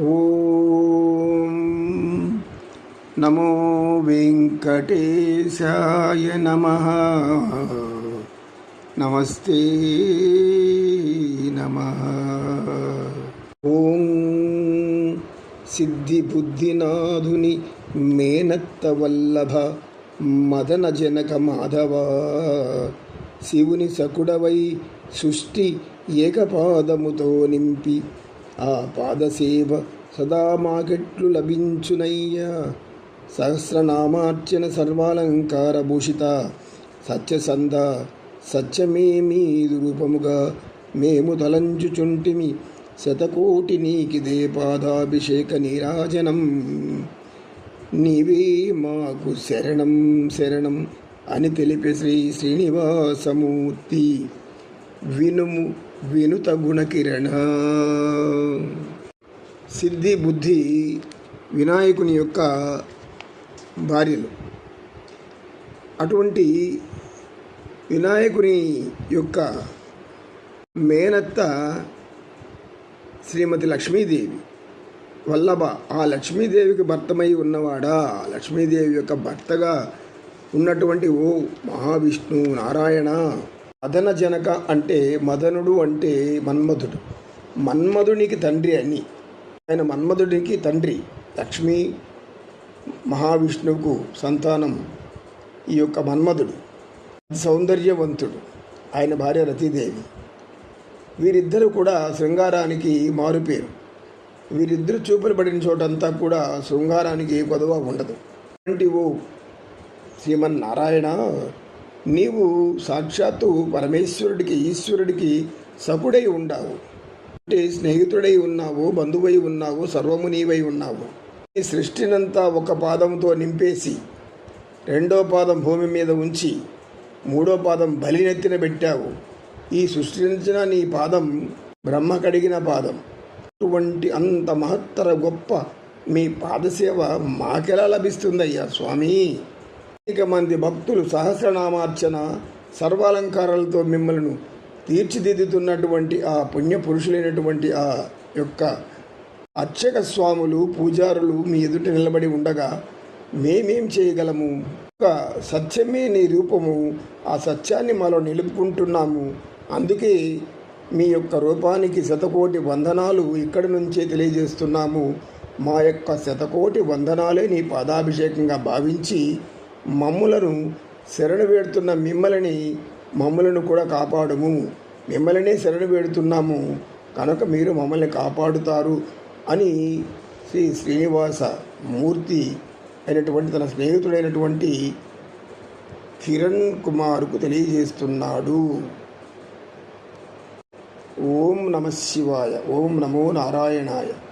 ఓం నమో వెంకటేశాయ నమ. నమస్తే నమ. ఓం సిద్ధిబుద్ధినాథుని మేనత్తవల్లభ మదన జనక మాధవ శివుని సకుడవై సృష్టి ఏకపాదముతో నింపి ఆ పాదసేవ సదా మాకెట్లు లభించునయ్యా. సహస్రనామార్చన సర్వాలంకార భూషిత. సత్యసంధ సత్యమే మీదు రూపముగా మేము తలంచుచుంటిమి. శతకోటి నీకిదే పాదాభిషేక నీరాజనం. నీవే మాకు శరణం శరణం అని తెలిపే శ్రీ శ్రీనివాసమూర్తి. వినుము వినుత గుణకిరణ సిద్ధి బుద్ధి వినాయకుని యొక్క భార్యలు. అటువంటి వినాయకుని యొక్క మేనత్త శ్రీమతి లక్ష్మీదేవి. వల్లభ ఆ లక్ష్మీదేవికి భర్తమై ఉన్నవాడా? లక్ష్మీదేవి యొక్క భర్తగా ఉన్నటువంటి ఓ మహావిష్ణువు నారాయణ. మదన జనక అంటే మదనుడు అంటే మన్మధుడు. మన్మధునికి తండ్రి అని. ఆయన మన్మధుడికి తండ్రి లక్ష్మి మహావిష్ణువుకు సంతానం ఈ యొక్క మన్మధుడు. సౌందర్యవంతుడు. ఆయన భార్య రతీదేవి. వీరిద్దరూ కూడా శృంగారానికి మారుపేరు వీరిద్దరు చూపులు పడిన చోటంతా కూడా శృంగారానికి కొదవ ఉండదు. అంటే ఓ శ్రీమన్నారాయణ నీవు సాక్షాత్తు పరమేశ్వరుడికి ఈశ్వరుడికి సకుడై ఉండావు. అంటే స్నేహితుడై ఉన్నావు బంధువై ఉన్నావు సర్వము నీవై ఉన్నావు. ఈ సృష్టినంతా ఒక పాదంతో నింపేసి రెండో పాదం భూమి మీద ఉంచి మూడో పాదం బలినెత్తిన పెట్టావు. ఈ సృష్టించిన నీ పాదం బ్రహ్మ కడిగిన పాదం. అటువంటి అంత మహత్తర గొప్ప మీ పాదసేవ మాకెలా లభిస్తుందయ్యా స్వామి? అనేక మంది భక్తులు సహస్రనామార్చన సర్వాలంకారాలతో మిమ్మల్ని తీర్చిదిద్దుతున్నటువంటి ఆ పుణ్య పురుషులైనటువంటి ఆ యొక్క అర్చక స్వాములు పూజారులు మీ ఎదుట నిలబడి ఉండగా మేమేం చేయగలము? ఒక సత్యమే నీ రూపము ఆ సత్యాన్ని మాలో నిలుపుకుంటున్నాము. అందుకే మీ యొక్క రూపానికి శతకోటి వందనాలు ఇక్కడి నుంచే తెలియజేస్తున్నాము. మా యొక్క శతకోటి వందనాలే నీ పాదాభిషేకంగా భావించి మమ్ములను శరణు వేడుతున్న మిమ్మల్ని మమ్ములను కూడా కాపాడుము. మిమ్మలనే శరణు వేడుతున్నాము. కనుక మీరు మమ్మల్ని కాపాడుతారు అని శ్రీ శ్రీనివాస మూర్తి అయినటువంటి తన స్నేహితుడైనటువంటి కిరణ్ కుమార్కు తెలియజేస్తున్నాడు. ఓం నమ శివాయ. ఓం నమో నారాయణాయ.